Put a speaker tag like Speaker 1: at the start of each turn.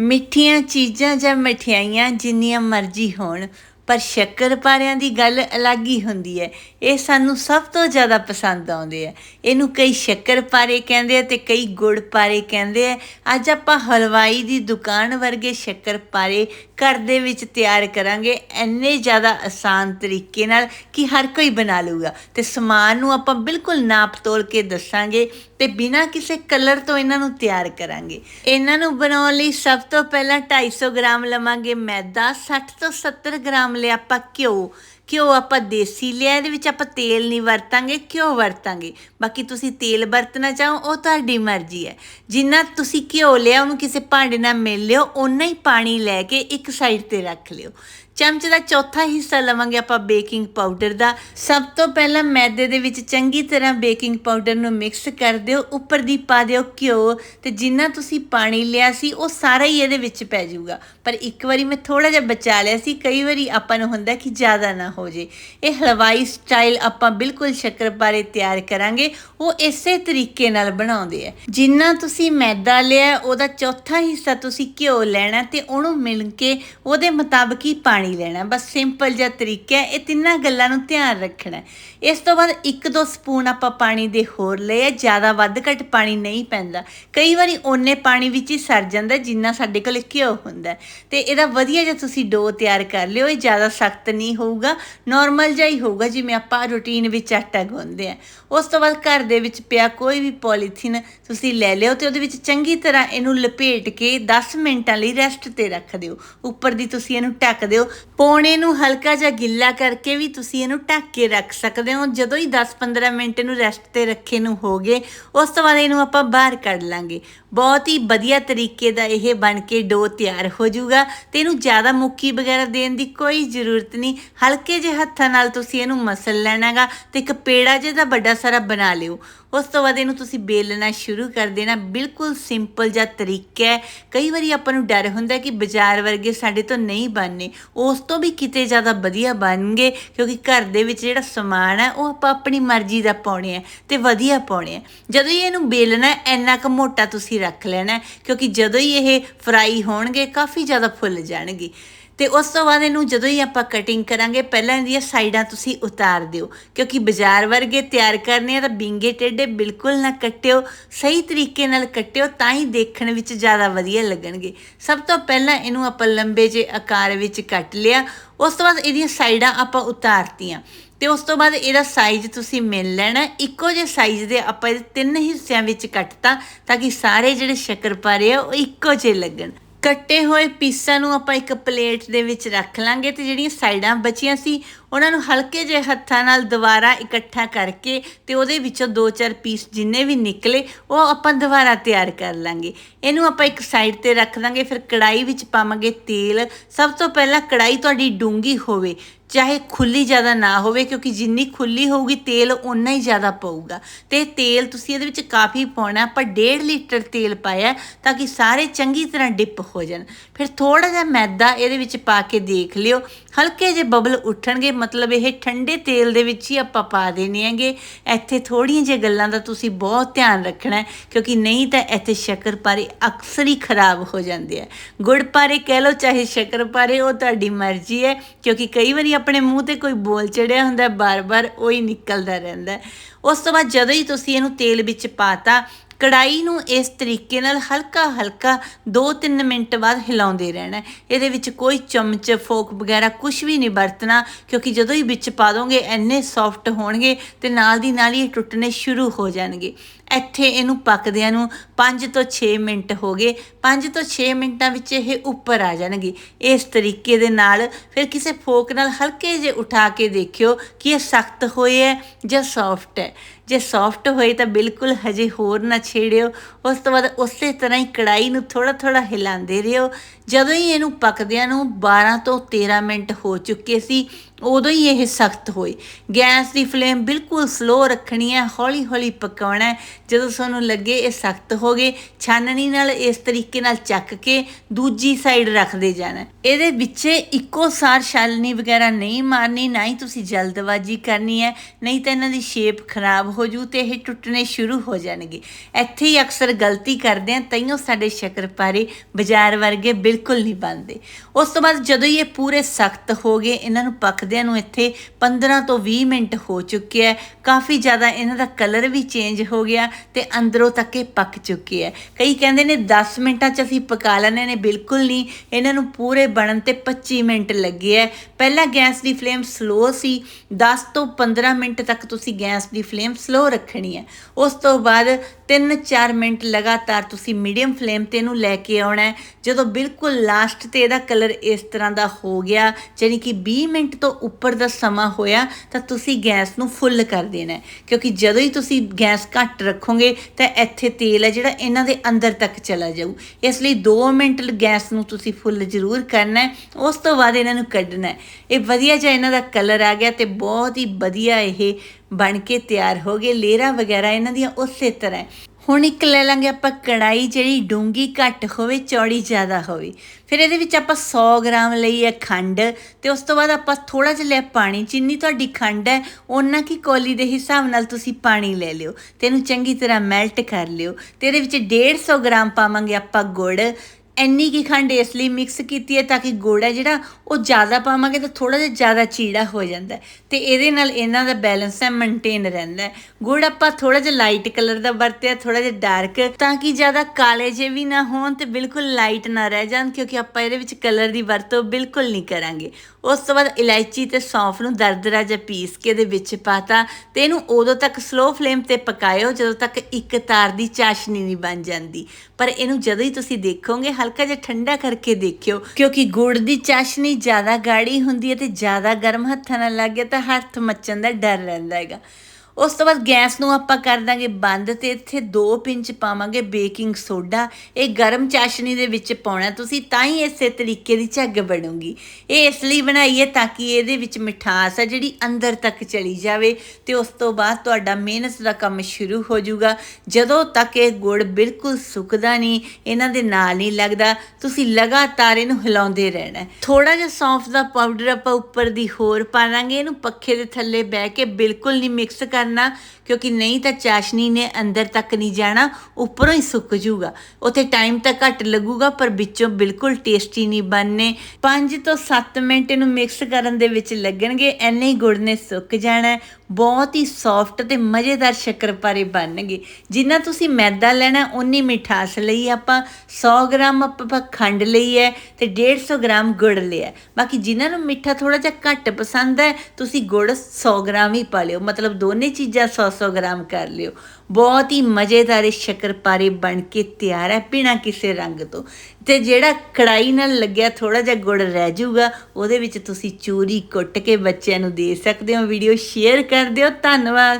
Speaker 1: ਮਿੱਠੀਆਂ ਚੀਜ਼ਾਂ ਜਾਂ ਮਠਿਆਈਆਂ ਜਿੰਨੀਆਂ ਮਰਜ਼ੀ ਹੋਣ, ਪਰ ਸ਼ੱਕਰਪਾਰਿਆਂ ਦੀ ਗੱਲ ਅਲੱਗ ਹੀ ਹੁੰਦੀ ਹੈ। ਇਹ ਸਾਨੂੰ ਸਭ ਤੋਂ ਜ਼ਿਆਦਾ ਪਸੰਦ ਆਉਂਦੇ ਆ। ਇਹਨੂੰ ਕਈ ਸ਼ੱਕਰ ਪਾਰੇ ਕਹਿੰਦੇ ਆ ਤੇ ਕਈ ਗੁੜ ਪਾਰੇ ਕਹਿੰਦੇ ਆ। ਅੱਜ ਆਪਾਂ ਹਲਵਾਈ ਦੀ ਦੁਕਾਨ ਵਰਗੇ ਸ਼ੱਕਰ ਪਾਰੇ ਘਰ ਦੇ ਵਿੱਚ ਤਿਆਰ ਕਰਾਂਗੇ ਇੰਨੇ ਜ਼ਿਆਦਾ ਆਸਾਨ ਤਰੀਕੇ ਨਾਲ ਕਿ ਹਰ ਕੋਈ ਬਣਾ ਲਊਗਾ। ਤੇ ਸਮਾਨ ਨੂੰ ਆਪਾਂ ਬਿਲਕੁਲ ਨਾਪ ਤੋਲ ਕੇ ਦੱਸਾਂਗੇ ਤੇ ਬਿਨਾਂ ਕਿਸੇ ਕਲਰ ਤੋਂ ਇਹਨਾਂ ਨੂੰ ਤਿਆਰ ਕਰਾਂਗੇ। ਇਹਨਾਂ ਨੂੰ ਬਣਾਉਣ ਲਈ ਸਭ ਤੋਂ ਪਹਿਲਾਂ 250 ਗ੍ਰਾਮ ਲਵਾਂਗੇ ਮੈਦਾ 60 ਤੋਂ 70 ਗ੍ਰਾਮ ਲਿਆ ਆਪਾਂ ਘਿਓ ਘਿਓ ਆਪਾਂ ਦੇਸੀ ਲਿਆ ਇਹਦੇ ਵਿੱਚ ਆਪਾਂ ਤੇਲ ਨਹੀਂ ਵਰਤਾਂਗੇ ਘਿਓ ਵਰਤਾਂਗੇ? ਬਾਕੀ ਤੁਸੀਂ ਤੇਲ ਵਰਤਣਾ ਚਾਹੋ, ਉਹ ਤੁਹਾਡੀ ਮਰਜ਼ੀ ਹੈ। ਜਿੰਨਾ ਤੁਸੀਂ ਘਿਓ ਲਿਆ, ਉਹਨੂੰ ਕਿਸੇ ਭਾਂਡੇ ਨਾਲ ਮਿਲ ਲਿਓ, ਓਨਾ ਹੀ ਪਾਣੀ ਲੈ ਕੇ ਇੱਕ ਸਾਈਡ ਤੇ ਰੱਖ ਲਿਓ। ਚਮਚ ਦਾ ਚੌਥਾ ਹਿੱਸਾ ਲਵਾਂਗੇ ਆਪਾਂ ਬੇਕਿੰਗ ਪਾਊਡਰ ਦਾ। ਸਭ ਤੋਂ ਪਹਿਲਾਂ ਮੈਦੇ ਦੇ ਵਿੱਚ ਚੰਗੀ ਤਰ੍ਹਾਂ ਬੇਕਿੰਗ ਪਾਊਡਰ ਨੂੰ ਮਿਕਸ ਕਰ ਦਿਓ, ਉੱਪਰ ਦੀ ਪਾ ਦਿਓ ਘਿਓ, ਤੇ ਜਿੰਨਾ ਤੁਸੀਂ ਪਾਣੀ ਲਿਆ ਸੀ, ਉਹ ਸਾਰਾ ਹੀ ਇਹਦੇ ਵਿੱਚ ਪੈ ਜਾਊਗਾ। ਪਰ ਇੱਕ ਵਾਰੀ ਮੈਂ ਥੋੜਾ ਜਿਹਾ ਬਚਾ ਲਿਆ ਸੀ, ਕਈ ਵਾਰੀ ਆਪਾਂ ਨੂੰ ਹੁੰਦਾ ਕਿ ਜ਼ਿਆਦਾ ਨਾ ਹੋ ਜੇ। ਇਹ ਹਲਵਾਈ ਸਟਾਈਲ ਆਪਾਂ ਬਿਲਕੁਲ ਸ਼ੱਕਰਪਾਰੇ ਤਿਆਰ ਕਰਾਂਗੇ। ਉਹ ਇਸੇ ਤਰੀਕੇ ਨਾਲ ਬਣਾਉਂਦੇ ਆ। ਜਿੰਨਾ ਤੁਸੀਂ ਮੈਦਾ ਲਿਆ, ਉਹਦਾ ਚੌਥਾ ਹਿੱਸਾ ਤੁਸੀਂ ਘਿਓ ਲੈਣਾ ਤੇ ਉਹਨੂੰ ਮਿਲ ਕੇ ਉਹਦੇ ਮੁਤਾਬਕ ਹੀ ਪਾਣੀ ਲੈਣਾ। ਬਸ ਸਿੰਪਲ ਜਿਹਾ ਤਰੀਕਾ ਹੈ। ਇਹ ਤਿੰਨਾਂ ਗੱਲਾਂ ਨੂੰ ਧਿਆਨ ਰੱਖਣਾ ਇਸ ਤੋਂ ਬਾਅਦ 1-2 ਸਪੂਨ ਆਪਾਂ ਪਾਣੀ ਦੇ ਹੋਰ ਲਏ ਆ। ਜ਼ਿਆਦਾ ਵੱਧ ਘੱਟ ਪਾਣੀ ਨਹੀਂ ਪੈਂਦਾ। ਕਈ ਵਾਰੀ ਓਨੇ ਪਾਣੀ ਵਿੱਚ ਹੀ ਸਰ ਜਾਂਦਾ ਜਿੰਨਾ ਸਾਡੇ ਕੋਲ ਘਿਓ ਹੁੰਦਾ ਹੈ। ਤੇ ਇਹਦਾ ਵਧੀਆ ਜਿਹਾ ਤੁਸੀਂ ਡੋ ਤਿਆਰ ਕਰ ਲਿਓ। ਇਹ ਜ਼ਿਆਦਾ ਸਖਤ ਨਹੀਂ ਹੋਊਗਾ। ਨਾਰਮਲ ਜਿਹਾ ਹੀ ਹੋਊਗਾ, ਜਿਵੇਂ ਆਪਾਂ ਰੂਟੀਨ ਵਿੱਚ ਆਟਾ ਗੁੰਨਦੇ ਆ ਉਸ ਤੋਂ ਬਾਅਦ ਘਰ ਦੇ ਵਿੱਚ ਪਿਆ ਕੋਈ ਵੀ ਪੋਲੀਥੀਨ ਤੁਸੀਂ ਲੈ ਲਿਓ ਤੇ ਉਹਦੇ ਵਿੱਚ ਚੰਗੀ ਤਰ੍ਹਾਂ ਇਹਨੂੰ ਲਪੇਟ ਕੇ 10 ਮਿੰਟਾਂ ਲਈ ਰੈਸਟ ਤੇ ਰੱਖ ਦਿਓ। ਉੱਪਰ ਦੀ ਤੁਸੀਂ ਇਹਨੂੰ ਢੱਕ ਦਿਓ। ਪੌਣੇ ਨੂੰ ਹਲਕਾ ਜਿਹਾ ਗਿੱਲਾ ਕਰਕੇ ਵੀ ਤੁਸੀਂ ਇਹਨੂੰ ਢੱਕ ਕੇ ਰੱਖ ਸਕਦੇ ਹੋ। ਜਦੋਂ ਹੀ 10-15 ਮਿੰਟ ਇਹਨੂੰ ਰੈਸਟ ਤੇ ਰੱਖੇ ਨੂੰ ਹੋ ਗਏ, ਉਸ ਤੋਂ ਬਾਅਦ ਇਹਨੂੰ ਆਪਾਂ ਬਾਹਰ ਕੱਢ ਲਾਂਗੇ। ਬਹੁਤ ਹੀ ਵਧੀਆ ਤਰੀਕੇ ਦਾ ਇਹ ਬਣ ਕੇ ਡੋ ਤਿਆਰ ਹੋ ਜਾਊਗਾ ਤੇ ਇਹਨੂੰ ਜ਼ਿਆਦਾ ਮੁੱਕੀ ਵਗੈਰਾ ਦੇਣ ਦੀ ਕੋਈ ਜ਼ਰੂਰਤ ਨਹੀਂ। ਹਲਕੇ ਜਿਹੇ ਹੱਥਾਂ ਨਾਲ ਤੁਸੀਂ ਇਹਨੂੰ ਮਸਲ ਲੈਣਾਗਾ ਤੇ ਇੱਕ ਪੇੜਾ ਜਿਹਾ ਦਾ ਵੱਡਾ ਸਾਰਾ ਬਣਾ ਲਿਓ। ਉਸ ਤੋਂ ਬਾਅਦ ਇਹਨੂੰ ਤੁਸੀਂ ਬੇਲਣਾ ਸ਼ੁਰੂ ਕਰ ਦੇਣਾ। ਬਿਲਕੁਲ ਸਿੰਪਲ ਜਿਹਾ ਤਰੀਕਾ ਹੈ। ਕਈ ਵਾਰੀ ਆਪਾਂ ਨੂੰ ਡਰ ਹੁੰਦਾ ਕਿ ਬਾਜ਼ਾਰ ਵਰਗੇ ਸਾਡੇ ਤੋਂ ਨਹੀਂ ਬਣਨੇ। ਉਸ ਤੋਂ ਵੀ ਕਿਤੇ ਜ਼ਿਆਦਾ ਵਧੀਆ ਬਣਨਗੇ, ਕਿਉਂਕਿ ਘਰ ਦੇ ਵਿੱਚ ਜਿਹੜਾ ਸਮਾਨ ਹੈ, ਉਹ ਆਪਾਂ ਆਪਣੀ ਮਰਜ਼ੀ ਦਾ ਪਾਉਣੇ ਆ ਤੇ ਵਧੀਆ ਪਾਉਣੇ ਆ। ਜਦੋਂ ਹੀ ਇਹਨੂੰ ਬੇਲਣਾ ਇੰਨਾ ਕੁ ਮੋਟਾ ਤੁਸੀਂ ਰੱਖ ਲੈਣਾ ਕਿਉਂਕਿ ਜਦੋਂ ਹੀ ਇਹ ਫਰਾਈ ਹੋਣਗੇ, ਕਾਫੀ ਜ਼ਿਆਦਾ ਫੁੱਲ ਜਾਣਗੇ। ਤੇ ਉਸ ਤੋਂ ਬਾਅਦ ਇਹਨੂੰ ਜਦੋਂ ਹੀ ਆਪਾਂ ਕਟਿੰਗ ਕਰਾਂਗੇ, ਪਹਿਲਾਂ ਇਹਦੀਆਂ ਸਾਈਡਾਂ ਤੁਸੀਂ ਉਤਾਰ ਦਿਓ। ਕਿਉਂਕਿ ਬਾਜ਼ਾਰ ਵਰਗੇ ਤਿਆਰ ਕਰਨੇ ਆ ਤਾਂ ਬਿੰਗੇ ਟੇਡੇ ਬਿਲਕੁਲ ਨਾ ਕੱਟਿਓ, ਸਹੀ ਤਰੀਕੇ ਨਾਲ ਕੱਟਿਓ ਤਾਂ ਹੀ ਦੇਖਣ ਵਿੱਚ ਜ਼ਿਆਦਾ ਵਧੀਆ ਲੱਗਣਗੇ। ਸਭ ਤੋਂ ਪਹਿਲਾਂ ਇਹਨੂੰ ਆਪਾਂ ਲੰਬੇ ਜਿਹੇ ਆਕਾਰ ਵਿੱਚ ਕੱਟ ਲਿਆ। ਉਸ ਤੋਂ ਬਾਅਦ ਇਹਦੀਆਂ ਸਾਈਡਾਂ ਆਪਾਂ ਉਤਾਰਤੀਆਂ। ਤੇ ਉਸ ਤੋਂ ਬਾਅਦ ਇਹਦਾ ਸਾਈਜ਼ ਤੁਸੀਂ ਮਿਲ ਲੈਣਾ। ਇੱਕੋ ਜਿਹੇ ਸਾਈਜ਼ ਦੇ ਆਪਾਂ ਇਹਦੇ ਤਿੰਨ ਹਿੱਸਿਆਂ ਵਿੱਚ ਕੱਟਤਾ ਤਾਂ ਕਿ ਸਾਰੇ ਜਿਹੜੇ ਸ਼ੱਕਰਪਾਰੇ ਆ ਉਹ ਇੱਕੋ ਜਿਹੇ ਲੱਗਣ। ਕੱਟੇ ਹੋਏ ਪੀਸਾਂ ਨੂੰ ਆਪਾਂ ਇੱਕ ਪਲੇਟ ਦੇ ਵਿੱਚ ਰੱਖ ਲਾਂਗੇ ਤੇ ਜਿਹੜੀਆਂ ਸਾਈਡਾਂ ਬਚੀਆਂ ਸੀ, ਉਹਨਾਂ ਨੂੰ ਹਲਕੇ ਜਿਹੇ ਹੱਥਾਂ ਨਾਲ ਦੁਬਾਰਾ ਇਕੱਠਾ ਕਰਕੇ ਤੇ ਉਹਦੇ ਵਿੱਚੋਂ ਦੋ ਚਾਰ ਪੀਸ ਜਿੰਨੇ ਵੀ ਨਿਕਲੇ, ਉਹ ਆਪਾਂ ਦੁਬਾਰਾ ਤਿਆਰ ਕਰ ਲਾਂਗੇ। ਇਹਨੂੰ ਆਪਾਂ ਇੱਕ ਸਾਈਡ ਤੇ ਰੱਖ ਦਾਂਗੇ, ਫਿਰ ਕੜਾਈ ਵਿੱਚ ਪਾਵਾਂਗੇ ਤੇਲ। ਸਭ ਤੋਂ ਪਹਿਲਾਂ ਕੜਾਈ ਤੁਹਾਡੀ ਡੂੰਗੀ ਹੋਵੇ। ਚਾਹੇ ਖੁੱਲੀ ਜ਼ਿਆਦਾ ਨਾ ਹੋਵੇ, ਕਿਉਂਕਿ ਜਿੰਨੀ ਖੁੱਲੀ ਹੋਊਗੀ, ਤੇਲ ਓਨਾ ਹੀ ਜ਼ਿਆਦਾ ਪਊਗਾ। ਤੇ ਤੇਲ ਤੁਸੀਂ ਇਹਦੇ ਵਿੱਚ ਕਾਫੀ ਪਾਉਣਾ ਪਰ 1.5 ਲੀਟਰ ਤੇਲ ਪਾਇਆ ਤਾਂ ਕਿ ਸਾਰੇ ਚੰਗੀ ਤਰ੍ਹਾਂ ਡਿਪ ਹੋ ਜਾਣ। ਫਿਰ ਥੋੜਾ ਜਿਹਾ ਮੈਦਾ ਇਹਦੇ ਵਿੱਚ ਪਾ ਕੇ ਦੇਖ ਲਿਓ। ਹਲਕੇ ਜਿਹੇ ਬਬਲ ਉੱਠਣਗੇ, ਮਤਲਬ ਇਹ ਠੰਡੇ ਤੇਲ ਦੇ ਵਿੱਚ ਹੀ ਆਪਾਂ ਪਾ ਦੇਣੇ ਹੈਗੇ। ਇੱਥੇ ਥੋੜੀਆਂ ਜਿਹੀਆਂ ਗੱਲਾਂ ਦਾ ਤੁਸੀਂ ਬਹੁਤ ਧਿਆਨ ਰੱਖਣਾ ਕਿਉਂਕਿ ਨਹੀਂ ਤਾਂ ਇੱਥੇ ਸ਼ੱਕਰਪਾਰੇ ਅਕਸਰ ਹੀ ਖਰਾਬ ਹੋ ਜਾਂਦੇ ਆ। ਗੁੜ ਪਾਰੇ ਕਹਿ ਲਓ, ਚਾਹੇ ਸ਼ੱਕਰਪਾਰੇ ਉਹ ਤੁਹਾਡੀ ਮਰਜ਼ੀ ਹੈ, ਕਿਉਂਕਿ ਕਈ ਵਾਰੀ ਆਪਣੇ ਮੂੰਹ ਤੇ ਕੋਈ ਬੋਲ ਚੜਿਆ ਹੁੰਦਾ, ਬਾਰ-ਬਾਰ ਉਹ ਹੀ ਨਿਕਲਦਾ ਰਹਿੰਦਾ ਉਸ ਤੋਂ ਬਾਅਦ ਜਦੋਂ ਹੀ ਤੁਸੀਂ ਇਹਨੂੰ ਤੇਲ ਵਿੱਚ ਪਾਤਾ ਕੜਾਈ ਨੂੰ ਇਸ ਤਰੀਕੇ ਨਾਲ ਹਲਕਾ ਹਲਕਾ 2-3 ਮਿੰਟ ਬਾਅਦ ਹਿਲਾਉਂਦੇ ਰਹਿਣਾ ਇਹਦੇ ਵਿੱਚ ਕੋਈ ਚਮਚ, ਫੋਕ ਵਗੈਰਾ ਕੁਝ ਵੀ ਨਹੀਂ ਵਰਤਣਾ, ਕਿਉਂਕਿ ਜਦੋਂ ਹੀ ਵਿੱਚ ਪਾ ਦੋਗੇ, ਇੰਨੇ ਸੌਫਟ ਹੋਣਗੇ ਤੇ ਨਾਲ ਦੀ ਨਾਲ ਹੀ ਇਹ ਟੁੱਟਣੇ ਸ਼ੁਰੂ ਹੋ ਜਾਣਗੇ। ਇੱਥੇ ਇਹਨੂੰ ਪੱਕਦਿਆਂ ਨੂੰ 5 ਤੋਂ 6 ਮਿੰਟ ਹੋ ਗਏ। 5 ਤੋਂ 6 ਮਿੰਟਾਂ ਵਿੱਚ ਇਹ ਉੱਪਰ ਆ ਜਾਣਗੇ। ਇਸ ਤਰੀਕੇ ਦੇ ਨਾਲ ਫਿਰ ਕਿਸੇ ਫੋਕ ਨਾਲ ਹਲਕੇ ਜਿਹੇ ਉਠਾ ਕੇ ਦੇਖਿਓ ਕਿ ਇਹ ਸਖਤ ਹੋਏ ਹੈ ਜਾਂ ਸੌਫਟ ਹੈ। ਜੇ ਸੌਫਟ ਹੋਏ ਤਾਂ ਬਿਲਕੁਲ ਹਜੇ ਹੋਰ ਨਾ ਛੇੜਿਓ। ਉਸ ਤੋਂ ਬਾਅਦ ਉਸੇ ਤਰ੍ਹਾਂ ਹੀ ਕੜਾਈ ਨੂੰ ਥੋੜਾ ਥੋੜਾ ਹਿਲਾਉਂਦੇ ਰਹੋ। ਜਦੋਂ ਹੀ ਇਹਨੂੰ ਪੱਕਦਿਆਂ ਨੂੰ 12 ਤੋਂ 13 ਮਿੰਟ ਹੋ ਚੁੱਕੇ ਸੀ, ਉਦੋਂ ਹੀ ਇਹ ਸਖਤ ਹੋਏ। ਗੈਸ ਦੀ ਫਲੇਮ ਬਿਲਕੁਲ ਸਲੋ ਰੱਖਣੀ ਹੈ ਹੌਲੀ ਹੌਲੀ ਪਕਾਉਣਾ ਹੈ। ਜਦੋਂ ਤੁਹਾਨੂੰ ਲੱਗੇ ਇਹ ਸਖਤ ਹੋ ਗਏ, ਛਾਨਣੀ ਨਾਲ ਇਸ ਤਰੀਕੇ ਨਾਲ ਚੱਕ ਕੇ ਦੂਜੀ ਸਾਈਡ ਰੱਖਦੇ ਜਾਣਾ। ਇਹਦੇ ਵਿੱਚ ਇੱਕੋ ਸਾਰ ਛਾਲਣੀ ਵਗੈਰਾ ਨਹੀਂ ਮਾਰਨੀ, ਨਾ ਹੀ ਤੁਸੀਂ ਜਲਦਬਾਜ਼ੀ ਕਰਨੀ ਹੈ, ਨਹੀਂ ਤਾਂ ਇਹਨਾਂ ਦੀ ਸ਼ੇਪ ਖਰਾਬ ਹੋ ਜੂ ਤੇ ਇਹ ਟੁੱਟਣੇ ਸ਼ੁਰੂ ਹੋ ਜਾਣਗੇ। ਇੱਥੇ ਹੀ ਅਕਸਰ ਗਲਤੀ ਕਰਦੇ ਆ ਤਈਓ ਸਾਡੇ ਸ਼ੱਕਰਪਾਰੇ ਬਾਜ਼ਾਰ ਵਰਗੇ ਬਿਲਕੁਲ ਨਹੀਂ ਬਣਦੇ। ਉਸ ਤੋਂ ਬਾਅਦ ਜਦੋਂ ਹੀ ਇਹ ਪੂਰੇ ਸਖਤ ਹੋ ਗਏ, ਇਹਨਾਂ ਨੂੰ ਪੱਕਦਿਆਂ ਨੂੰ ਇੱਥੇ 15 ਤੋਂ 20 ਮਿੰਟ ਹੋ ਚੁੱਕੇ ਹੈ। ਕਾਫੀ ਜ਼ਿਆਦਾ ਇਹਨਾਂ ਦਾ ਕਲਰ ਵੀ ਚੇਂਜ ਹੋ ਗਿਆ ਤੇ ਅੰਦਰੋਂ ਤੱਕ ਇਹ ਪੱਕ ਚੁੱਕੇ ਹੈ। ਕਈ ਕਹਿੰਦੇ ਨੇ 10 ਮਿੰਟਾਂ 'ਚ ਅਸੀਂ ਪਕਾ ਲੈਣੇ ਨੇ, ਬਿਲਕੁਲ ਨਹੀਂ। ਇਹਨਾਂ ਨੂੰ ਪੂਰੇ ਬਣਨ ਤੇ 25 ਮਿੰਟ ਲੱਗੇ ਹੈ। ਪਹਿਲਾਂ ਗੈਸ ਦੀ ਫਲੇਮ ਸਲੋ ਸੀ। 10 ਤੋਂ 15 ਮਿੰਟ ਤੱਕ ਤੁਸੀਂ ਗੈਸ ਦੀ ਫਲੇਮ ਸਲੋ ਰੱਖਣੀ ਹੈ। ਉਸ ਤੋਂ ਬਾਅਦ 3-4 ਮਿੰਟ ਲਗਾਤਾਰ ਤੁਸੀਂ ਮੀਡੀਅਮ ਫਲੇਮ ਤੇ ਇਹਨੂੰ ਲੈ ਕੇ ਆਉਣਾ ਹੈ। ਜਦੋਂ ਬਿਲਕੁਲ ਲਾਸਟ ਤੇ ਇਹਦਾ ਕਲਰ ਇਸ ਤਰ੍ਹਾਂ ਦਾ ਹੋ ਗਿਆ ਯਾਨੀ ਕਿ 20 ਮਿੰਟ ਤੋਂ ਉੱਪਰ ਦਾ ਸਮਾਂ ਹੋਇਆ, ਤਾਂ ਤੁਸੀਂ ਗੈਸ ਨੂੰ ਫੁੱਲ ਕਰ ਦੇਣਾ ਹੈ। ਕਿਉਂਕਿ ਜਦੋਂ ਹੀ ਤੁਸੀਂ ਗੈਸ ਘੱਟ ਰੱਖੋਗੇ, ਤਾਂ ਇੱਥੇ ਤੇਲ ਹੈ ਜਿਹੜਾ ਇਹਨਾਂ ਦੇ ਅੰਦਰ ਤੱਕ ਚਲਾ ਜਾਊ। ਇਸ ਲਈ 2 ਮਿੰਟ ਗੈਸ ਨੂੰ ਤੁਸੀਂ ਫੁੱਲ ਜ਼ਰੂਰ ਕਰਨਾ ਹੈ। ਉਸ ਤੋਂ ਬਾਅਦ ਇਹਨਾਂ ਨੂੰ ਕੱਢਣਾ ਹੈ। ਇਹ ਵਧੀਆ ਜਿਹਾ ਇਹਨਾਂ ਦਾ ਕਲਰ ਆ ਗਿਆ ਤੇ ਬਹੁਤ ਹੀ ਵਧੀਆ ਇਹ ਬਣ ਕੇ ਤਿਆਰ ਹੋ ਗਏ ਲੇਅਰਾਂ ਵਗੈਰਾ, ਇਹਨਾਂ ਦੀਆਂ ਉਸੇ ਤਰ੍ਹਾਂ। ਹੁਣ ਇੱਕ ਲੈ ਲਾਂਗੇ ਆਪਾਂ ਕੜਾਈ ਜਿਹੜੀ ਡੂੰਗੀ ਘੱਟ ਹੋਵੇ, ਚੌੜੀ ਜ਼ਿਆਦਾ ਹੋਵੇ। ਫਿਰ ਇਹਦੇ ਵਿੱਚ ਆਪਾਂ 100 ਗ੍ਰਾਮ ਲਈ ਹੈ ਖੰਡ ਤੇ ਉਸ ਤੋਂ ਬਾਅਦ ਆਪਾਂ ਥੋੜਾ ਜਿਹਾ ਲਿਆ ਪਾਣੀ, ਜਿੰਨੀ ਤੁਹਾਡੀ ਖੰਡ ਹੈ ਉਹਨਾਂ ਕੀ ਕੋਲੀ ਦੇ ਹਿਸਾਬ ਨਾਲ ਤੁਸੀਂ ਪਾਣੀ ਲੈ ਲਿਓ ਤੇ ਇਹਨੂੰ ਚੰਗੀ ਤਰ੍ਹਾਂ ਮੈਲਟ ਕਰ ਲਿਓ। ਤੇ ਇਹਦੇ ਵਿੱਚ 150 ਗ੍ਰਾਮ ਪਾਵਾਂਗੇ ਆਪਾਂ ਗੁੜ ਇੰਨੀ ਕੀ ਖੰਡ ਇਸ ਲਈ ਮਿਕਸ ਕੀਤੀ ਹੈ ਤਾਂ ਕਿ ਗੁੜ ਹੈ ਜਿਹੜਾ ਉਹ ਜ਼ਿਆਦਾ ਪਾਵਾਂਗੇ ਤਾਂ ਥੋੜਾ ਜਿਹਾ ਜ਼ਿਆਦਾ ਚੀੜਾ ਹੋ ਜਾਂਦਾ ਹੈ ਤੇ ਇਹਦੇ ਨਾਲ ਇਹਨਾਂ ਦਾ ਬੈਲੈਂਸ ਹੈ ਮੇਨਟੇਨ ਰਹਿੰਦਾ ਹੈ। ਗੁੜ ਆਪਾਂ ਥੋੜਾ ਜਿਹਾ ਲਾਈਟ ਕਲਰ ਦਾ ਵਰਤਿਆ ਥੋੜਾ ਜਿਹਾ ਡਾਰਕ ਤਾਂ ਕਿ ਜ਼ਿਆਦਾ ਕਾਲੇ ਜੇ ਵੀ ਨਾ ਹੋਣ ਤੇ ਬਿਲਕੁਲ ਲਾਈਟ ਨਾ ਰਹਿ ਜਾਣ ਕਿਉਂਕਿ ਆਪਾਂ ਇਹਦੇ ਵਿੱਚ ਕਲਰ ਦੀ ਵਰਤੋਂ ਬਿਲਕੁਲ ਨਹੀਂ ਕਰਾਂਗੇ। ਉਸ ਤੋਂ ਬਾਅਦ ਇਲਾਇਚੀ ਤੇ ਸੌਂਫ ਨੂੰ ਦਰਦਰਾ ਜਿਹਾ ਪੀਸ ਕੇ ਇਹਦੇ ਵਿੱਚ ਪਾਤਾ ਤੇ ਇਹਨੂੰ ਉਦੋਂ ਤੱਕ ਸਲੋ ਫਲੇਮ ਤੇ ਪਕਾਇਓ ਜਦੋਂ ਤੱਕ ਇੱਕ ਤਾਰ ਦੀ ਚਾਸ਼ਨੀ ਨਹੀਂ ਬਣ ਜਾਂਦੀ। ਪਰ ਇਹਨੂੰ ਜਦੋਂ ਹੀ ਤੁਸੀਂ ਦੇਖੋਗੇ ਹਲਕਾ ਜਿਹਾ ਠੰਡਾ ਕਰਕੇ ਦੇਖਿਓ, ਕਿਉਂਕਿ ਗੁੜ ਦੀ ਚਾਸ਼ਨੀ ਜ਼ਿਆਦਾ ਗਾੜੀ ਹੁੰਦੀ ਹੈ ਤੇ ਜ਼ਿਆਦਾ ਗਰਮ ਹੱਥਾਂ ਨਾਲ ਲੱਗ ਗਿਆ ਤਾਂ ਹੱਥ ਮੱਚਣ ਦਾ ਡਰ ਰਹਿੰਦਾ ਹੈਗਾ। ਉਸ ਤੋਂ ਬਾਅਦ ਗੈਸ ਨੂੰ ਆਪਾਂ ਕਰ ਦਾਂਗੇ ਬੰਦ ਤੇ ਇੱਥੇ 2 ਪਿੰਚ ਪਾਵਾਂਗੇ ਬੇਕਿੰਗ ਸੋਡਾ। ਇਹ ਗਰਮ ਚਾਸ਼ਨੀ ਦੇ ਵਿੱਚ ਪਾਉਣਾ, ਤੁਸੀਂ ਤਾਂ ਹੀ ਇਸੇ ਤਰੀਕੇ ਦੀ ਝੱਗ ਬਣੂਗੀ। ਇਹ ਇਸ ਲਈ ਬਣਾਈ ਹੈ ਤਾਂ ਕਿ ਇਹਦੇ ਵਿੱਚ ਮਿਠਾਸ ਹੈ ਜਿਹੜੀ ਅੰਦਰ ਤੱਕ ਚਲੀ ਜਾਵੇ ਤੇ ਉਸ ਤੋਂ ਬਾਅਦ ਤੁਹਾਡਾ ਮਿਹਨਤ ਦਾ ਕੰਮ ਸ਼ੁਰੂ ਹੋ ਜਾਊਗਾ। ਜਦੋਂ ਤੱਕ ਇਹ ਗੁੜ ਬਿਲਕੁਲ ਸੁੱਕਦਾ ਨਹੀਂ, ਇਹਨਾਂ ਦੇ ਨਾਲ ਨਹੀਂ ਲੱਗਦਾ, ਤੁਸੀਂ ਲਗਾਤਾਰ ਇਹਨੂੰ ਹਿਲਾਉਂਦੇ ਰਹਿਣਾ। ਥੋੜਾ ਜਿਹਾ ਸੌਂਫ ਦਾ ਪਾਊਡਰ ਆਪਾਂ ਉੱਪਰ ਦੀ ਹੋਰ ਪਾ ਦਾਂਗੇ, ਇਹਨੂੰ ਪੱਖੇ ਦੇ ਥੱਲੇ ਬਹਿ ਕੇ ਬਿਲਕੁਲ ਨਹੀਂ ਮਿਕਸ ਕਰ ਕਰਨਾ, ਕਿਉਂਕਿ ਨਹੀਂ ਤਾਂ ਚਾਸ਼ਨੀ ਨੇ ਅੰਦਰ ਤੱਕ ਨਹੀਂ ਜਾਣਾ, ਉੱਪਰੋਂ ਹੀ ਸੁੱਕ ਜੂਗਾ ਉਥੇ ਟਾਈਮ ਤਾਂ ਘੱਟ ਲੱਗੂਗਾ, ਪਰ ਵਿੱਚੋਂ ਬਿਲਕੁਲ ਟੇਸਟੀ ਨਹੀਂ ਬਣਨੇ। 5 ਤੋਂ 7 ਮਿੰਟ ਇਹਨੂੰ ਮਿਕਸ ਕਰਨ ਦੇ ਵਿੱਚ ਲੱਗਣਗੇ, ਐਨੇ ਹੀ ਗੁੜ ਨੇ ਸੁੱਕ ਜਾਣਾ। ਬਹੁਤ ਹੀ ਸੌਫਟ ਤੇ ਮਜ਼ੇਦਾਰ ਸ਼ੱਕਰਪਾਰੇ ਬਣਨਗੇ। ਜਿੰਨਾ ਤੁਸੀਂ ਮੈਦਾ ਲੈਣਾ ਉਨੀ ਮਿਠਾਸ ਲਈ ਆਪਾਂ। 100 ਗ੍ਰਾਮ ਆਪਾਂ ਖੰਡ ਲਈ ਹੈ ਤੇ 150 ਗ੍ਰਾਮ ਗੁੜ ਲਿਆ ਬਾਕੀ ਜਿਨ੍ਹਾਂ ਨੂੰ ਮਿੱਠਾ ਥੋੜਾ ਜਿਹਾ ਘੱਟ ਪਸੰਦ ਹੈ, ਤੁਸੀਂ ਗੁੜ 100 ਗ੍ਰਾਮ ਹੀ ਪਾ ਲਿਓ। ਮਤਲਬ ਦੋਨੇ ਚੀਜ਼ਾਂ 100-100 ਗ੍ਰਾਮ ਕਰ ਲਿਓ। ਬਹੁਤ ਹੀ ਮਜ਼ੇਦਾਰ ਇਹ ਸ਼ੱਕਰਪਾਰੇ ਬਣ ਕੇ ਤਿਆਰ ਹੈ ਬਿਨਾਂ ਕਿਸੇ ਰੰਗ ਤੋਂ। ਤੇ ਜਿਹੜਾ ਕੜਾਈ ਨਾਲ ਲੱਗਿਆ ਥੋੜਾ ਜਿਹਾ ਗੁੜ ਰਹਿ ਜਾਊਗਾ, ਉਹਦੇ ਵਿੱਚ ਤੁਸੀਂ ਚੂਰੀ ਕੁੱਟ ਕੇ ਬੱਚਿਆਂ ਨੂੰ ਦੇ ਸਕਦੇ ਹੋ। ਵੀਡੀਓ ਸ਼ੇਅਰ ਕਰ ਦਿਓ। ਧੰਨਵਾਦ।